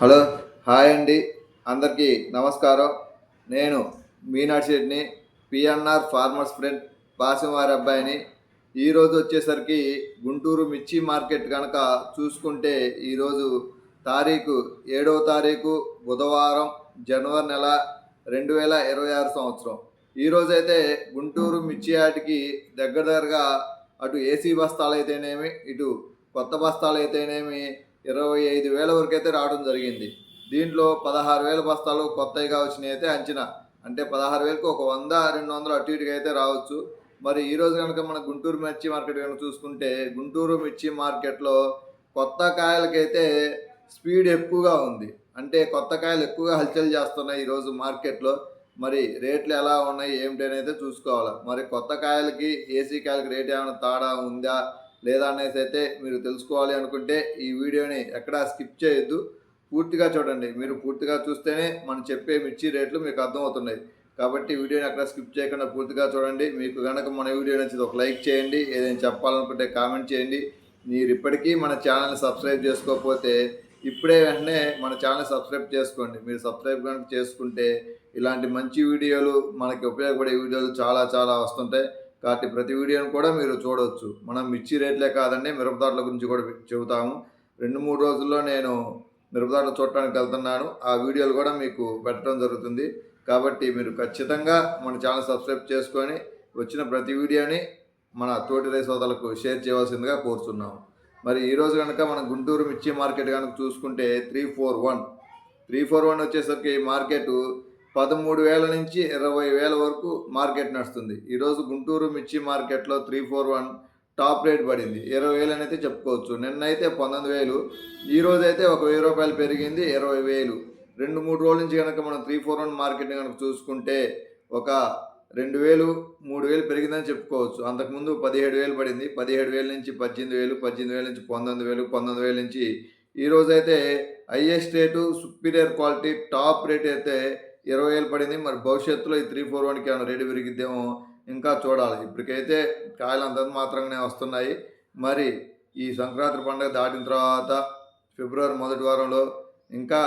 Hello hi అండి. అందరికీ నమస్కారం. నేను మీనాటి శెట్టిని పిఎన్ఆర్ ఫార్మర్స్ ఫ్రెండ్ బాసం వారి అబ్బాయిని. ఈరోజు వచ్చేసరికి గుంటూరు మిర్చి మార్కెట్ కనుక చూసుకుంటే ఈరోజు తారీఖు ఏడవ తారీఖు బుధవారం జనవరి నెల రెండు వేల ఇరవై ఆరు సంవత్సరం. ఈరోజైతే గుంటూరు మిర్చి యాటికి దగ్గర దగ్గరగా అటు ఏసీ బస్తాలు అయితేనేమి ఇటు కొత్త బస్తాలు అయితేనేమి ఇరవై ఐదు వేల వరకు అయితే రావడం జరిగింది. దీంట్లో పదహారు వేల బస్తాలు కొత్తగా వచ్చినాయి అయితే అంచనా. అంటే పదహారు వేలకు ఒక వంద రెండు వందలు అటు ఇటుగా అయితే రావచ్చు. మరి ఈ రోజు కనుక మన గుంటూరు మిర్చి మార్కెట్ కనుక చూసుకుంటే గుంటూరు మిర్చి మార్కెట్లో కొత్త కాయలకైతే స్పీడ్ ఎక్కువగా ఉంది. అంటే కొత్త కాయలు ఎక్కువగా హల్చల్ చేస్తున్నాయి ఈరోజు మార్కెట్లో. మరి రేట్లు ఎలా ఉన్నాయి ఏమిటి అనేది చూసుకోవాలి. మరి కొత్త కాయలకి ఏసీ కాయలకి రేట్ ఏమైనా తేడా ఉందా లేదా అనేసి అయితే మీరు తెలుసుకోవాలి అనుకుంటే ఈ వీడియోని ఎక్కడా స్కిప్ చేయొద్దు. పూర్తిగా చూడండి. మీరు పూర్తిగా చూస్తేనే మనం చెప్పే మిర్చి రేట్లు మీకు అర్థమవుతున్నాయి. కాబట్టి వీడియోని ఎక్కడ స్కిప్ చేయకుండా పూర్తిగా చూడండి. మీకు కనుక మన వీడియో నచ్చితే ఒక లైక్ చేయండి. ఏదైనా చెప్పాలనుకుంటే కామెంట్ చేయండి. మీరు ఇప్పటికీ మన ఛానల్ని సబ్స్క్రైబ్ చేసుకోకపోతే ఇప్పుడే వెంటనే మన ఛానల్ సబ్స్క్రైబ్ చేసుకోండి. మీరు సబ్స్క్రైబ్ కనుక చేసుకుంటే ఇలాంటి మంచి వీడియోలు మనకి ఉపయోగపడే వీడియోలు చాలా చాలా వస్తుంటాయి. కాబట్టి ప్రతి వీడియోని కూడా మీరు చూడవచ్చు మనం మిర్చి రేట్లే కాదండి మిరపదాట్ల గురించి కూడా చెబుతాము. రెండు మూడు రోజుల్లో నేను మిరపదాట్లు చూడటానికి వెళ్తున్నాను. ఆ వీడియోలు కూడా మీకు పెట్టడం జరుగుతుంది. కాబట్టి మీరు ఖచ్చితంగా మన ఛానల్ సబ్స్క్రైబ్ చేసుకొని వచ్చిన ప్రతి వీడియోని మన తోటి రైతు సోదరులకు షేర్ చేయవలసిందిగా కోరుతున్నాము మరి ఈరోజు కనుక మన గుంటూరు మిర్చి మార్కెట్ కనుక చూసుకుంటే three four one. Three four one వచ్చేసరికి మార్కెట్ పదమూడు వేల నుంచి ఇరవై వేల వరకు మార్కెట్ నడుస్తుంది. ఈరోజు గుంటూరు మిర్చి మార్కెట్లో three four one top rate పడింది. ఇరవై వేలు అయితే చెప్పుకోవచ్చు. నిన్నైతే పంతొమ్మిది వేలు ఈరోజు అయితే ఒక వెయ్యి రూపాయలు పెరిగింది ఇరవై వేలు. రెండు మూడు రోజుల నుంచి కనుక మనం త్రీ ఫోర్ వన్ మార్కెట్ కనుక చూసుకుంటే ఒక రెండు వేలు మూడు వేలు పెరిగిందని చెప్పుకోవచ్చు. అంతకుముందు పదిహేడు వేలు పడింది. పదిహేడు వేల నుంచి పద్దెనిమిది వేలు పద్దెనిమిది వేల నుంచి పంతొమ్మిది వేలు పంతొమ్మిది వేల నుంచి ఈరోజు అయితే highest rate superior quality top rate అయితే ఇరవై వేలు పడింది. మరి భవిష్యత్తులో ఈ త్రీ ఫోర్ వన్కి ఏమైనా రేటు పెరిగిద్దేమో ఇంకా చూడాలి. ఇప్పటికైతే కాయలు అంతంత మాత్రంగానే వస్తున్నాయి. మరి ఈ సంక్రాంతి పండుగ దాటిన తర్వాత ఫిబ్రవరి మొదటి వారంలో ఇంకా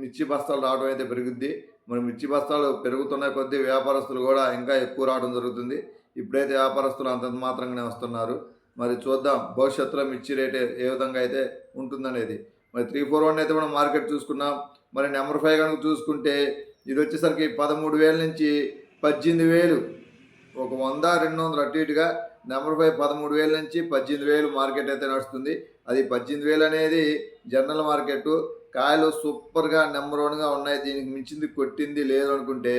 మిర్చి బస్తాలు రావడం అయితే పెరుగుద్ది. మరి మిర్చి బస్తాలు పెరుగుతున్న కొద్దీ వ్యాపారస్తులు కూడా ఇంకా ఎక్కువ రావడం జరుగుతుంది. ఇప్పుడైతే వ్యాపారస్తులు అంతంత మాత్రంగానే వస్తున్నారు. మరి చూద్దాం భవిష్యత్తులో మిర్చి రేట్ ఏ విధంగా అయితే ఉంటుందనేది. మరి త్రీ ఫోర్ వన్ అయితే మనం మార్కెట్ చూసుకున్నాం. మరి నెంబర్ ఫైవ్ కనుక చూసుకుంటే ఇది వచ్చేసరికి పదమూడు వేల నుంచి పద్దెనిమిది వేలు. ఒక వంద రెండు వందలు అటు ఇటుగా నెంబర్ ఫైవ్ పదమూడు వేల నుంచి పద్దెనిమిది వేలు మార్కెట్ అయితే నడుస్తుంది. అది పద్దెనిమిది వేలు అనేది జనరల్ మార్కెట్ కాయలు సూపర్గా నెంబర్ వన్గా ఉన్నాయి. దీనికి మించింది కొట్టింది లేదు అనుకుంటే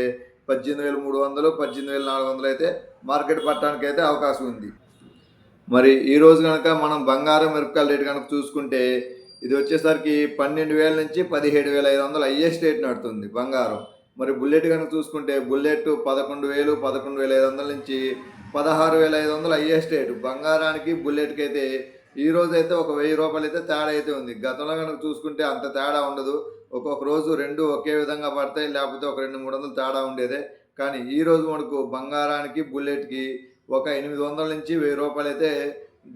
పద్దెనిమిది వేల మూడు వందలు పద్దెనిమిది వేల నాలుగు వందలు అయితే మార్కెట్ పట్టడానికి అయితే అవకాశం ఉంది. మరి ఈరోజు కనుక మనం బంగారం మిరపకాయల రేటు కనుక చూసుకుంటే ఇది వచ్చేసరికి పన్నెండు వేల నుంచి పదిహేడు వేల ఐదు వందలు హైయెస్ట్ రేట్ నడుతుంది బంగారం. మరి బుల్లెట్ కనుక చూసుకుంటే బుల్లెట్ పదకొండు వేలు పదకొండు వేల ఐదు వందల నుంచి పదహారు వేల ఐదు వందలు హైయెస్ట్ రేటు. బంగారానికి బుల్లెట్కి అయితే ఈ రోజు అయితే ఒక వెయ్యి రూపాయలు అయితే తేడా అయితే ఉంది. గతంలో కనుక చూసుకుంటే అంత తేడా ఉండదు. ఒక్కొక్క రోజు రెండు ఒకే విధంగా పడతాయి లేకపోతే ఒక రెండు మూడు వందలు తేడా ఉండేదే. కానీ ఈ రోజు మనకు బంగారానికి బుల్లెట్కి ఒక ఎనిమిది వందల నుంచి వెయ్యి రూపాయలు అయితే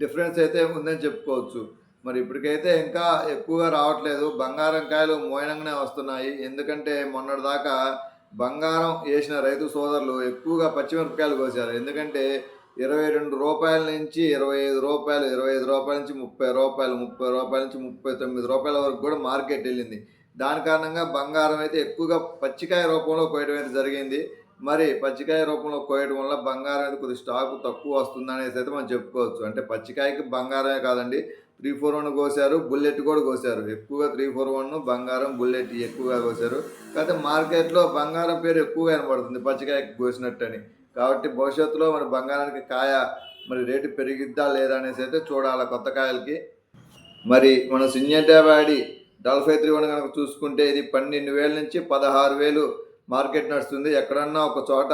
డిఫరెన్స్ అయితే ఉందని చెప్పుకోవచ్చు. మరి ఇప్పటికైతే ఇంకా ఎక్కువగా రావట్లేదు. బంగారం కాయలు మోయనంగానే వస్తున్నాయి. ఎందుకంటే మొన్నటిదాకా బంగారం వేసిన రైతు సోదరులు ఎక్కువగా పచ్చిమిరపకాయలు కోసారు. ఎందుకంటే ఇరవై రెండు రూపాయల నుంచి ఇరవై ఐదు రూపాయలు ఇరవై ఐదు రూపాయల నుంచి ముప్పై రూపాయలు ముప్పై రూపాయల నుంచి ముప్పై తొమ్మిది రూపాయల వరకు కూడా మార్కెట్ వెళ్ళింది. దాని కారణంగా బంగారం అయితే ఎక్కువగా పచ్చికాయ రూపంలో కోయడం అయితే జరిగింది. మరి పచ్చికాయ రూపంలో కోయడం వల్ల బంగారం అయితే కొద్ది స్టాక్ తక్కువ వస్తుంది అనేసి అయితే మనం చెప్పుకోవచ్చు. అంటే పచ్చికాయకి బంగారమే కాదండి త్రీ ఫోర్ వన్ కోసారు బుల్లెట్ కూడా కోసారు. ఎక్కువగా త్రీ ఫోర్ వన్ బంగారం బుల్లెట్ ఎక్కువగా కోసారు. కాకపోతే మార్కెట్లో బంగారం పేరు ఎక్కువగా కనబడుతుంది పచ్చికాయకి కోసినట్టని. కాబట్టి భవిష్యత్తులో మరి బంగారానికి కాయ మరి రేటు పెరిగిద్దా లేదా అనేసి అయితే చూడాలి కొత్త కాయలకి. మరి మన సింజంటా వాడి డల్ఫై త్రీ వన్ కనుక చూసుకుంటే ఇది పన్నెండు వేల నుంచి పదహారు వేలు మార్కెట్ నడుస్తుంది. ఎక్కడన్నా ఒక చోట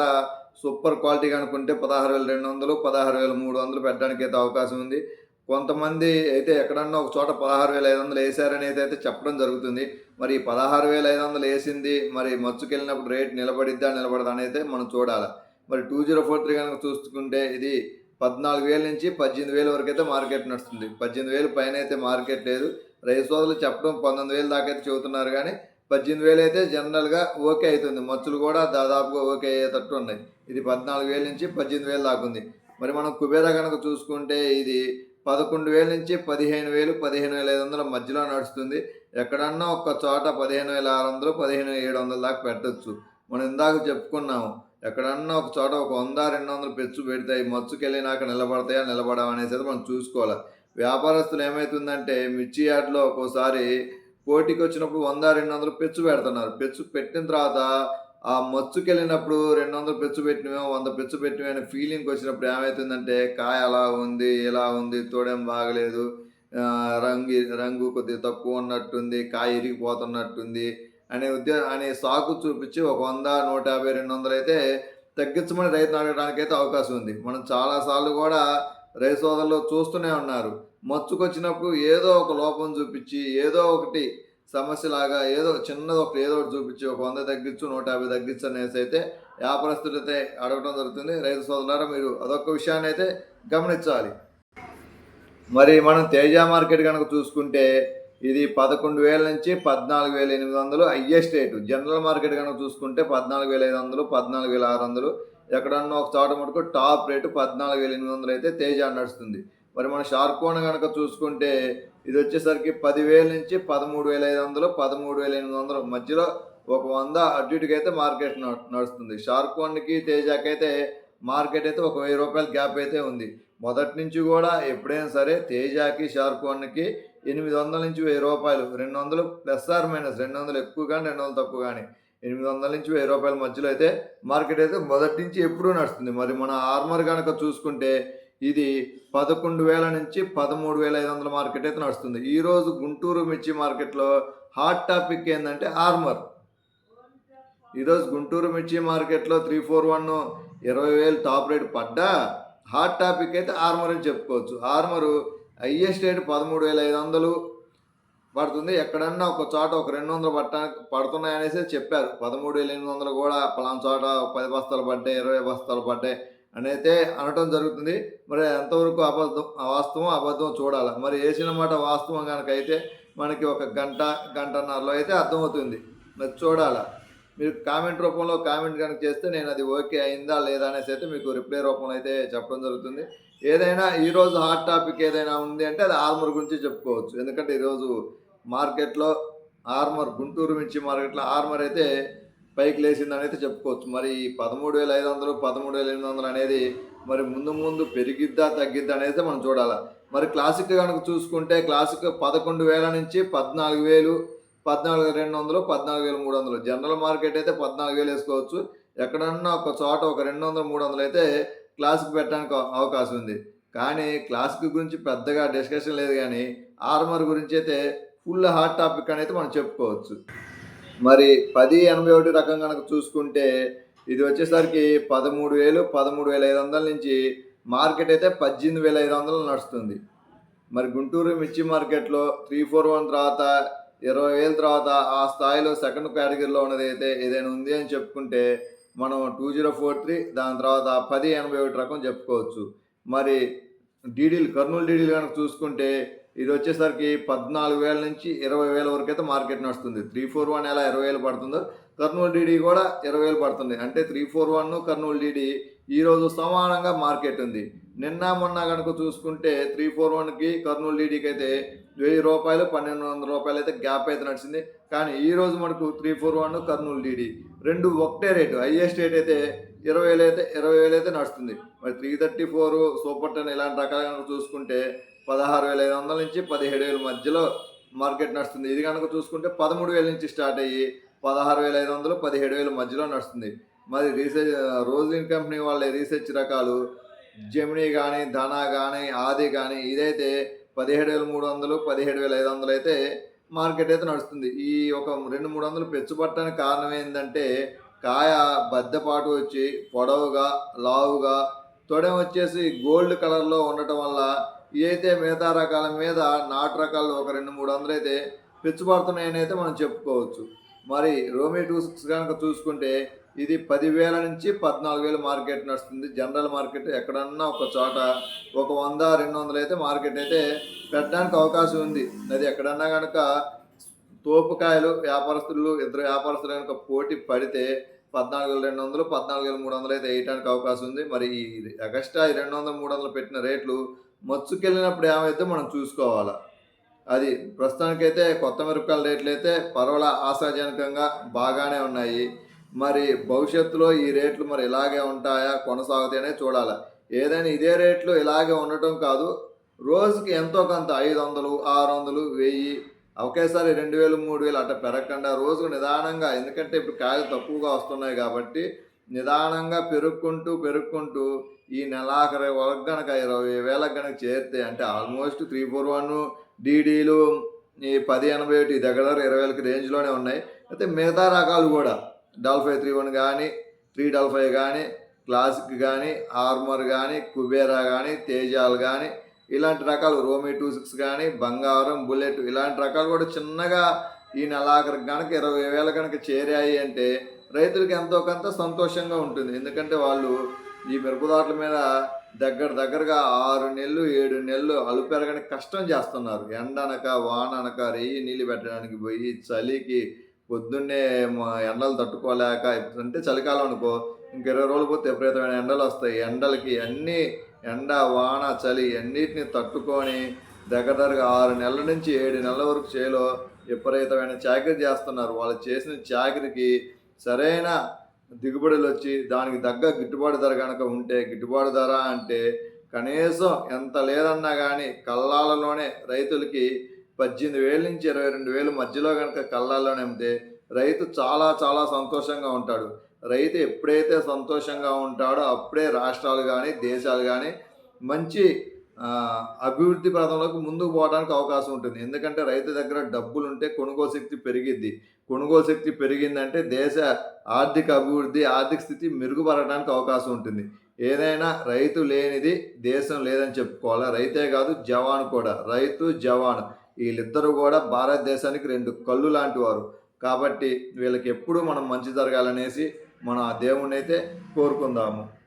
సూపర్ క్వాలిటీ కనుక్కుంటే పదహారు వేల రెండు వందలు పదహారు వేల మూడు వందలు పెట్టడానికి అయితే అవకాశం ఉంది. కొంతమంది అయితే ఎక్కడన్నా ఒక చోట పదహారు వేల ఐదు వందలు వేసారనేది అయితే చెప్పడం జరుగుతుంది. మరి ఈ పదహారు వేల ఐదు వందలు వేసింది మరి మచ్చుకెళ్ళినప్పుడు రేట్ నిలబడిద్దా నిలబడదా అనేది మనం చూడాలి. మరి టూ జీరో ఫోర్ త్రీ కనుక చూసుకుంటే ఇది పద్నాలుగు వేల నుంచి పద్దెనిమిది వేల వరకు అయితే మార్కెట్ నడుస్తుంది. పద్దెనిమిది వేలు పైన అయితే మార్కెట్ లేదు. రైస్ సోదరులు చెప్పడం పంతొమ్మిది వేలు దాకా అయితే చెబుతున్నారు కానీ పద్దెనిమిది వేలు అయితే జనరల్గా ఓకే అవుతుంది. మచ్చులు కూడా దాదాపుగా ఓకే అయ్యేటట్టు ఉన్నాయి. ఇది పద్నాలుగు వేల నుంచి పద్దెనిమిది వేలు దాకా ఉంది. మరి మనం కుబేరా కనుక చూసుకుంటే ఇది పదకొండు వేల నుంచి పదిహేను వేలు పదిహేను వేల ఐదు వందల మధ్యలో నడుస్తుంది. ఎక్కడన్నా ఒక్క చోట పదిహేను వేల ఆరు వందలు పదిహేను ఏడు వందల దాకా పెట్టచ్చు. మనం ఇందాక చెప్పుకున్నాము ఎక్కడన్నా ఒక చోట ఒక వంద రెండు వందలు పెచ్చు పెడతాయి. మచ్చుకెళ్ళినాక నిలబడతాయా నిలబడవా అనేసి మనం చూసుకోవాలి. వ్యాపారస్తులు ఏమవుతుందంటే మిర్చి యార్డ్లో ఒక్కోసారి పోటీకి వచ్చినప్పుడు వంద రెండు వందలు పెచ్చు పెడుతున్నారు. పెచ్చు పెట్టిన తర్వాత ఆ మచ్చుకెళ్ళినప్పుడు రెండు వందలు పెచ్చు పెట్టినమేమో వంద పెచ్చు పెట్టినవే అనే ఫీలింగ్ వచ్చినప్పుడు ఏమవుతుందంటే కాయ అలా ఉంది ఇలా ఉంది తోడేం బాగలేదు రంగు రంగు కొద్దిగా తక్కువ ఉన్నట్టుంది కాయ ఇరిగిపోతున్నట్టుంది అనే ఉద్యోగం అనే సాకు చూపించి ఒక వంద నూట యాభై రెండు వందలు అయితే తగ్గించమని రైతును అడగడానికి అయితే అవకాశం ఉంది. మనం చాలాసార్లు కూడా రైతు సోదరులు చూస్తూనే ఉన్నారు. మచ్చుకొచ్చినప్పుడు ఏదో ఒక లోపం చూపించి ఏదో ఒకటి సమస్యలాగా ఏదో చిన్నది ఒక ఏదో ఒకటి చూపించి ఒక వంద తగ్గించు నూట యాభై తగ్గించు అనేసి అయితే వ్యాపారస్తులు అయితే అడగడం జరుగుతుంది. రైతు సోదరులారా మీరు అదొక విషయాన్ని అయితే గమనించాలి. మరి మనం తేజ మార్కెట్ కనుక చూసుకుంటే ఇది పదకొండు వేల నుంచి పద్నాలుగు వేల ఎనిమిది వందలు హయ్యెస్ట్ రేటు జనరల్ మార్కెట్ కనుక చూసుకుంటే పద్నాలుగు వేల ఐదు వందలు పద్నాలుగు వేల ఆరు వందలు. ఎక్కడన్నా ఒక చోట మటుకు టాప్ రేటు పద్నాలుగు వేల ఎనిమిది వందలు అయితే తేజ నడుస్తుంది. మరి మన షార్కోన్ కనుక చూసుకుంటే ఇది వచ్చేసరికి పదివేల నుంచి పదమూడు వేల ఐదు వందలు పదమూడు వేల ఎనిమిది వందలు మధ్యలో ఒక వంద అటు ఇటుకి అయితే మార్కెట్ నడు- నడుస్తుంది. షార్కోన్కి తేజాకి అయితే మార్కెట్ అయితే ఒక వెయ్యి రూపాయల గ్యాప్ అయితే ఉంది. మొదటి నుంచి కూడా ఎప్పుడైనా సరే తేజాకి షార్కోన్కి ఎనిమిది వందల నుంచి వెయ్యి రూపాయలు రెండు వందలు ప్లస్ ఆర్ మైనస్ రెండు వందలు ఎక్కువ కానీ రెండు వందలు తక్కువ కానీ ఎనిమిది వందల నుంచి వెయ్యి రూపాయల మధ్యలో అయితే మార్కెట్ అయితే మొదటి నుంచి ఎప్పుడూ నడుస్తుంది. మరి మన ఆర్మర్ కనుక చూసుకుంటే ఇది పదకొండు వేల నుంచి పదమూడు వేల ఐదు వందల మార్కెట్ అయితే నడుస్తుంది. ఈరోజు గుంటూరు మిర్చి మార్కెట్లో హాట్ టాపిక్ ఏంటంటే ఆర్మర్. ఈరోజు గుంటూరు మిర్చి మార్కెట్లో త్రీ ఫోర్ వన్ ఇరవై వేలు టాప్ రేట్ పడ్డా హాట్ టాపిక్ అయితే ఆర్మర్ అని చెప్పుకోవచ్చు. ఆర్మరు హయ్యెస్ట్ రేట్ పదమూడు వేల ఐదు వందలు పడుతుంది. ఎక్కడన్నా ఒక చోట ఒక రెండు వందలు పట్టడానికి పడుతున్నాయనేసి చెప్పారు. పదమూడు వేల ఎనిమిది వందలు కూడా పలానా చోట పది బస్తాలు పడ్డాయి ఇరవై బస్తాలు పడ్డాయి. అని అయితే అనటం జరుగుతుంది. మరి ఎంతవరకు అబద్ధం వాస్తవం అబద్ధం చూడాలి? మరి వేసిన మాట వాస్తవం కనుక అయితే మనకి ఒక గంట గంటన్నరలో అయితే అర్థమవుతుంది. మరి చూడాలా? మీరు కామెంట్ రూపంలో కామెంట్ కనుక చేస్తే నేను అది ఓకే అయిందా లేదా అనేసి అయితే మీకు రిప్లై రూపంలో అయితే చెప్పడం జరుగుతుంది. ఏదైనా ఈరోజు హాట్ టాపిక్ ఏదైనా ఉంది అంటే అది ఆర్మర్ గురించి చెప్పుకోవచ్చు. ఎందుకంటే ఈరోజు మార్కెట్లో ఆర్మర్ గుంటూరు మిర్చి మార్కెట్లో ఆర్మర్ అయితే పైకి లేచిందని అయితే చెప్పుకోవచ్చు. మరి పదమూడు వేల ఐదు వందలు పదమూడు వేల ఎనిమిది వందలు అనేది మరి ముందు ముందు పెరిగిద్దా తగ్గిద్దా అనేది మనం చూడాలి. మరి క్లాసిక్ కనుక చూసుకుంటే క్లాసిక్ పదకొండు వేల నుంచి పద్నాలుగు వేలు పద్నాలుగు రెండు వందలు పద్నాలుగు వేల మూడు వందలు. జనరల్ మార్కెట్ అయితే పద్నాలుగు వేలు వేసుకోవచ్చు. ఎక్కడన్నా ఒక చోట ఒక రెండు వందలు మూడు వందలు అయితే క్లాసిక్ పెట్టడానికి అవకాశం ఉంది. కానీ క్లాసిక్ గురించి పెద్దగా డిస్కషన్ లేదు కానీ ఆర్మర్ గురించి అయితే ఫుల్ హాట్ టాపిక్ అనేది మనం చెప్పుకోవచ్చు. మరి పది ఎనభై ఒకటి రకం కనుక చూసుకుంటే ఇది వచ్చేసరికి పదమూడు వేలు పదమూడు వేల ఐదు వందల నుంచి మార్కెట్ అయితే పద్దెనిమిది వేల ఐదు వందలు నడుస్తుంది. మరి గుంటూరు మిర్చి మార్కెట్లో త్రీ ఫోర్ వన్ తర్వాత ఇరవై వేల తర్వాత ఆ స్థాయిలో సెకండ్ కేటగిరీలో ఉన్నది అయితే ఏదైనా ఉంది అని చెప్పుకుంటే మనం టూ జీరో ఫోర్ త్రీ దాని తర్వాత పది ఎనభై ఒకటి రకం చెప్పుకోవచ్చు. మరి డీడీలు కర్నూలు డీడీలు కనుక చూసుకుంటే ఇది వచ్చేసరికి పద్నాలుగు వేల నుంచి ఇరవై వేల వరకు అయితే మార్కెట్ నడుస్తుంది త్రీ ఫోర్ వన్ ఎలా ఇరవై వేలు పడుతుందో కర్నూలు డీడీ కూడా ఇరవై వేలు పడుతుంది. అంటే three four one Kurnool DD ఈరోజు సమానంగా మార్కెట్ ఉంది. నిన్న మొన్న కనుక చూసుకుంటే త్రీ ఫోర్ వన్కి కర్నూలు డీడీకి అయితే వెయ్యి రూపాయలు పన్నెండు వందల రూపాయలు అయితే గ్యాప్ అయితే నడిచింది. కానీ ఈ రోజు మనకు three four one Kurnool DD రెండు ఒకటే రేటు. హైయెస్ట్ రేట్ అయితే ఇరవై వేలు అయితే ఇరవై వేలు అయితే నడుస్తుంది. మరి three thirty four super ten ఇలాంటి రకాలు కనుక చూసుకుంటే పదహారు వేల ఐదు వందల నుంచి పదిహేడు వేల మధ్యలో మార్కెట్ నడుస్తుంది. ఇది కనుక చూసుకుంటే పదమూడు వేల నుంచి స్టార్ట్ అయ్యి పదహారు వేల ఐదు వందలు పదిహేడు వేల మధ్యలో నడుస్తుంది. మరి రీసెర్చ్ రోజింగ్ కంపెనీ వాళ్ళ రీసెర్చ్ రకాలు జెమినీ కానీ ధనా కానీ ఆది కానీ ఇదైతే పదిహేడు వేల మూడు వందలు పదిహేడు వేల ఐదు వందలు అయితే మార్కెట్ అయితే నడుస్తుంది. ఈ ఒక రెండు మూడు వందలు పెచ్చుపట్టడానికి కారణం ఏంటంటే కాయ బద్దపాటు వచ్చి పొడవుగా లావుగా తొడెం వచ్చేసి గోల్డ్ కలర్లో ఉండటం వల్ల ఏదైతే మిగతా రకాల మీద నాటు రకాలు ఒక రెండు మూడు వందలు అయితే పెచ్చుపడుతున్నాయని అయితే మనం చెప్పుకోవచ్చు. మరి రోమీ టూ సిక్స్ కనుక చూసుకుంటే ఇది పదివేల నుంచి పద్నాలుగు వేల మార్కెట్ నడుస్తుంది. జనరల్ మార్కెట్ ఎక్కడన్నా ఒక చోట ఒక వంద రెండు వందలు అయితే మార్కెట్ అయితే పెట్టడానికి అవకాశం ఉంది. అది ఎక్కడన్నా కనుక తోపుకాయలు వ్యాపారస్తులు ఇద్దరు వ్యాపారస్తులు కనుక పోటీ పడితే పద్నాలుగు వేల రెండు వందలు పద్నాలుగు వేల మూడు వందలు అయితే వేయడానికి అవకాశం ఉంది. మరి ఈ అగస్టా ఈ రెండు వందలు మూడు వందలు పెట్టిన రేట్లు మచ్చుకెళ్ళినప్పుడు ఏమైతే మనం చూసుకోవాలి? అది ప్రస్తుతానికైతే కొత్త మిరపకాయల రేట్లు అయితే పర్వాల ఆశాజనకంగా బాగానే ఉన్నాయి. మరి భవిష్యత్తులో ఈ రేట్లు మరి ఇలాగే ఉంటాయా? కొనసాగుతాయనే చూడాలి. ఏదైనా ఇదే రేట్లు ఇలాగే ఉండటం కాదు. రోజుకి ఎంతో కొంత ఐదు వందలు ఆరు వందలు వెయ్యి ఒకేసారి రెండు వేలు మూడు వేలు అట్లా పెరగకుండా రోజుకు నిదానంగా ఎందుకంటే ఇప్పుడు కాయలు తక్కువగా వస్తున్నాయి కాబట్టి నిదానంగా పెరుక్కుంటూ పెరుక్కుంటూ ఈ నెలాఖరి వరకు గనక ఇరవై వేలకు గనక చేరితే అంటే ఆల్మోస్ట్ త్రీ ఫోర్ వన్ డీడీలు ఈ పది ఎనభై ఒకటి దగ్గర ఇరవై వేలకి రేంజ్లోనే ఉన్నాయి. అయితే మిగతా రకాలు కూడా డల్ ఫైవ్ త్రీ వన్ కానీ త్రీ డల్ ఫైవ్ కానీ క్లాసిక్ కానీ ఆర్మర్ కానీ కుబేరా కానీ తేజాలు కానీ ఇలాంటి రకాలు రోమి టూ సిక్స్ కానీ బంగారం బుల్లెట్ ఇలాంటి రకాలు కూడా చిన్నగా ఈ నెలాఖరికి కనుక ఇరవై వేల కనుక చేరాయి అంటే రైతులకు ఎంతో కొంత సంతోషంగా ఉంటుంది. ఎందుకంటే వాళ్ళు ఈ మిరపదారుల మీద దగ్గర దగ్గరగా ఆరు నెలలు ఏడు నెలలు అలుపెరగని కష్టం చేస్తున్నారు. ఎండనక వాననక రెయ్యి నీళ్ళు పెట్టడానికి పోయి చలికి పొద్దున్నే మా ఎండలు తట్టుకోలేక అంటే చలికాలం అనుకో ఇంక ఇరవై రోజులు పోతే విపరీతమైన ఎండలు వస్తాయి. ఎండలకి అన్నీ ఎండ వాన చలి అన్నిటిని తట్టుకొని దగ్గర దగ్గరగా ఆరు నెలల నుంచి ఏడు నెలల వరకు చేలో విపరీతమైన చాకరీ చేస్తున్నారు. వాళ్ళు చేసిన చాకరీకి సరైన దిగుబడులు వచ్చి దానికి తగ్గ గిట్టుబాటు ధర కనుక ఉంటే గిట్టుబాటు ధర అంటే కనీసం ఎంత లేదన్నా కానీ కల్లాలలోనే రైతులకి పద్దెనిమిది వేల నుంచి ఇరవై రెండు వేలు మధ్యలో కనుక కల్లాల్లోనే అమ్మితే రైతు చాలా చాలా సంతోషంగా ఉంటాడు. రైతు ఎప్పుడైతే సంతోషంగా ఉంటాడో అప్పుడే రాష్ట్రాలు కానీ దేశాలు కానీ మంచి అభివృద్ధి పథంలోకి ముందుకు పోవడానికి అవకాశం ఉంటుంది. ఎందుకంటే రైతు దగ్గర డబ్బులు ఉంటే కొనుగోలు శక్తి పెరిగిద్ది. కొనుగోలు శక్తి పెరిగిందంటే దేశ ఆర్థిక అభివృద్ధి ఆర్థిక స్థితి మెరుగుపడడానికి అవకాశం ఉంటుంది. ఏదైనా రైతు లేనిది దేశం లేదని చెప్పుకోవాలి? రైతే కాదు జవాన్ కూడా. రైతు జవాన్. వీళ్ళిద్దరూ కూడా భారతదేశానికి రెండు కళ్ళు లాంటి వారు. కాబట్టి వీళ్ళకి ఎప్పుడూ మనం మంచి జరగాలనేసి మనం ఆ దేవుణ్ణి అయితే కోరుకుందాము.